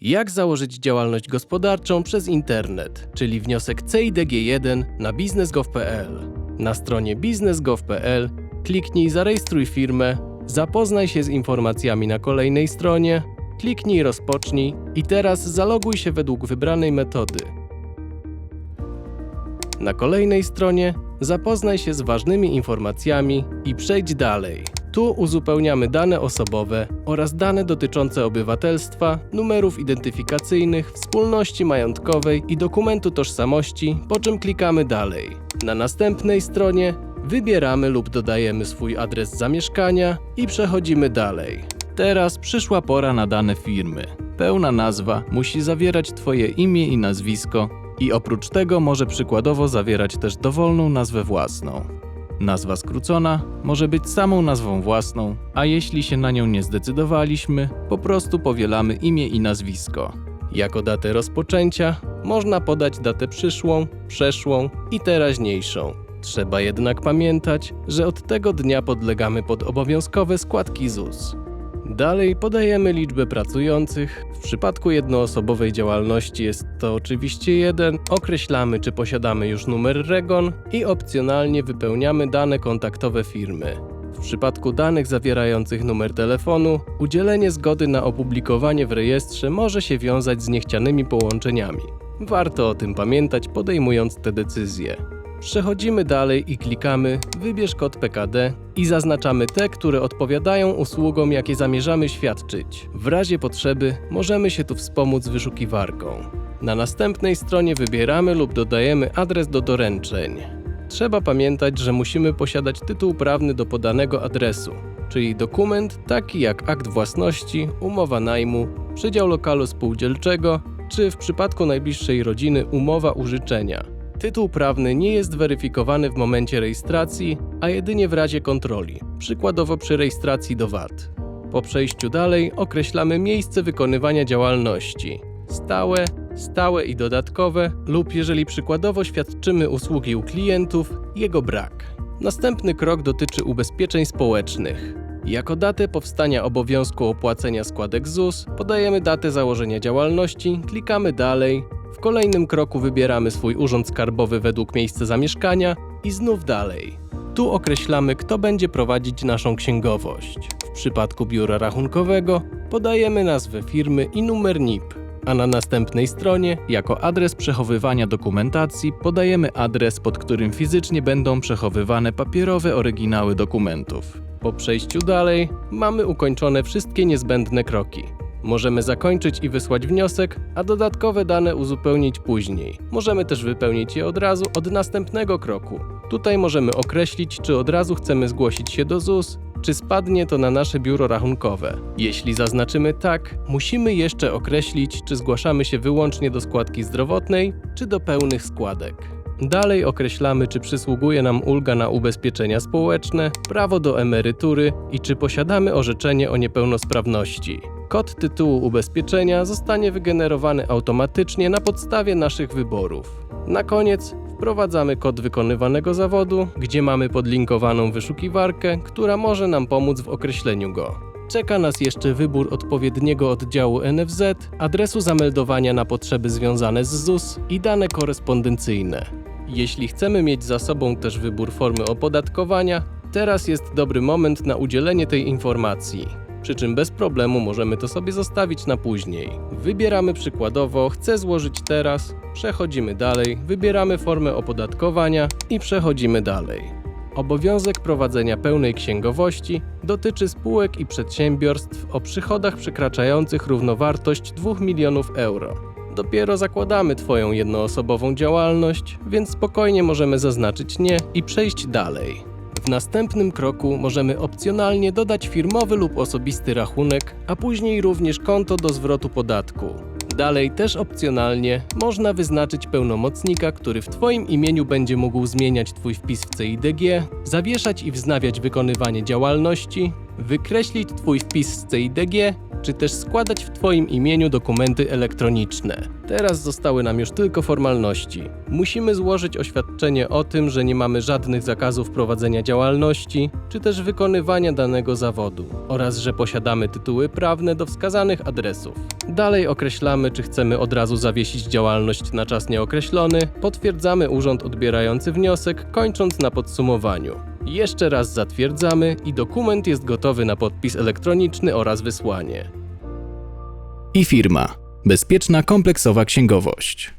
Jak założyć działalność gospodarczą przez internet, czyli wniosek CIDG1 na biznes.gov.pl. Na stronie biznes.gov.pl kliknij Zarejestruj firmę, zapoznaj się z informacjami na kolejnej stronie, kliknij Rozpocznij i teraz zaloguj się według wybranej metody. Na kolejnej stronie zapoznaj się z ważnymi informacjami i przejdź dalej. Tu uzupełniamy dane osobowe oraz dane dotyczące obywatelstwa, numerów identyfikacyjnych, wspólności majątkowej i dokumentu tożsamości, po czym klikamy dalej. Na następnej stronie wybieramy lub dodajemy swój adres zamieszkania i przechodzimy dalej. Teraz przyszła pora na dane firmy. Pełna nazwa musi zawierać Twoje imię i nazwisko, i oprócz tego może przykładowo zawierać też dowolną nazwę własną. Nazwa skrócona może być samą nazwą własną, a jeśli się na nią nie zdecydowaliśmy, po prostu powielamy imię i nazwisko. Jako datę rozpoczęcia można podać datę przyszłą, przeszłą i teraźniejszą. Trzeba jednak pamiętać, że od tego dnia podlegamy pod obowiązkowe składki ZUS. Dalej podajemy liczbę pracujących. W przypadku jednoosobowej działalności jest to oczywiście jeden. Określamy, czy posiadamy już numer REGON i opcjonalnie wypełniamy dane kontaktowe firmy. W przypadku danych zawierających numer telefonu, udzielenie zgody na opublikowanie w rejestrze może się wiązać z niechcianymi połączeniami. Warto o tym pamiętać, podejmując te decyzje. Przechodzimy dalej i klikamy Wybierz kod PKD i zaznaczamy te, które odpowiadają usługom, jakie zamierzamy świadczyć. W razie potrzeby możemy się tu wspomóc wyszukiwarką. Na następnej stronie wybieramy lub dodajemy adres do doręczeń. Trzeba pamiętać, że musimy posiadać tytuł prawny do podanego adresu, czyli dokument taki jak akt własności, umowa najmu, przydział lokalu spółdzielczego, czy w przypadku najbliższej rodziny umowa użyczenia. Tytuł prawny nie jest weryfikowany w momencie rejestracji, a jedynie w razie kontroli, przykładowo przy rejestracji do VAT. Po przejściu dalej określamy miejsce wykonywania działalności stałe, stałe i dodatkowe, lub jeżeli przykładowo świadczymy usługi u klientów, jego brak. Następny krok dotyczy ubezpieczeń społecznych. Jako datę powstania obowiązku opłacenia składek ZUS podajemy datę założenia działalności, klikamy dalej. W kolejnym kroku wybieramy swój urząd skarbowy według miejsca zamieszkania i znów dalej. Tu określamy, kto będzie prowadzić naszą księgowość. W przypadku biura rachunkowego podajemy nazwę firmy i numer NIP, a na następnej stronie, jako adres przechowywania dokumentacji, podajemy adres, pod którym fizycznie będą przechowywane papierowe oryginały dokumentów. Po przejściu dalej mamy ukończone wszystkie niezbędne kroki. Możemy zakończyć i wysłać wniosek, a dodatkowe dane uzupełnić później. Możemy też wypełnić je od razu od następnego kroku. Tutaj możemy określić, czy od razu chcemy zgłosić się do ZUS, czy spadnie to na nasze biuro rachunkowe. Jeśli zaznaczymy tak, musimy jeszcze określić, czy zgłaszamy się wyłącznie do składki zdrowotnej, czy do pełnych składek. Dalej określamy, czy przysługuje nam ulga na ubezpieczenia społeczne, prawo do emerytury i czy posiadamy orzeczenie o niepełnosprawności. Kod tytułu ubezpieczenia zostanie wygenerowany automatycznie na podstawie naszych wyborów. Na koniec wprowadzamy kod wykonywanego zawodu, gdzie mamy podlinkowaną wyszukiwarkę, która może nam pomóc w określeniu go. Czeka nas jeszcze wybór odpowiedniego oddziału NFZ, adresu zameldowania na potrzeby związane z ZUS i dane korespondencyjne. Jeśli chcemy mieć za sobą też wybór formy opodatkowania, teraz jest dobry moment na udzielenie tej informacji. Przy czym bez problemu możemy to sobie zostawić na później. Wybieramy przykładowo chcę złożyć teraz, przechodzimy dalej, wybieramy formę opodatkowania i przechodzimy dalej. Obowiązek prowadzenia pełnej księgowości dotyczy spółek i przedsiębiorstw o przychodach przekraczających równowartość 2 milionów euro. Dopiero zakładamy Twoją jednoosobową działalność, więc spokojnie możemy zaznaczyć nie i przejść dalej. W następnym kroku możemy opcjonalnie dodać firmowy lub osobisty rachunek, a później również konto do zwrotu podatku. Dalej też opcjonalnie można wyznaczyć pełnomocnika, który w Twoim imieniu będzie mógł zmieniać Twój wpis w CIDG, zawieszać i wznawiać wykonywanie działalności, wykreślić Twój wpis z CIDG, czy też składać w Twoim imieniu dokumenty elektroniczne. Teraz zostały nam już tylko formalności. Musimy złożyć oświadczenie o tym, że nie mamy żadnych zakazów prowadzenia działalności, czy też wykonywania danego zawodu, oraz że posiadamy tytuły prawne do wskazanych adresów. Dalej określamy, czy chcemy od razu zawiesić działalność na czas nieokreślony, potwierdzamy urząd odbierający wniosek, kończąc na podsumowaniu. Jeszcze raz zatwierdzamy i dokument jest gotowy na podpis elektroniczny oraz wysłanie. I firma. Bezpieczna kompleksowa księgowość.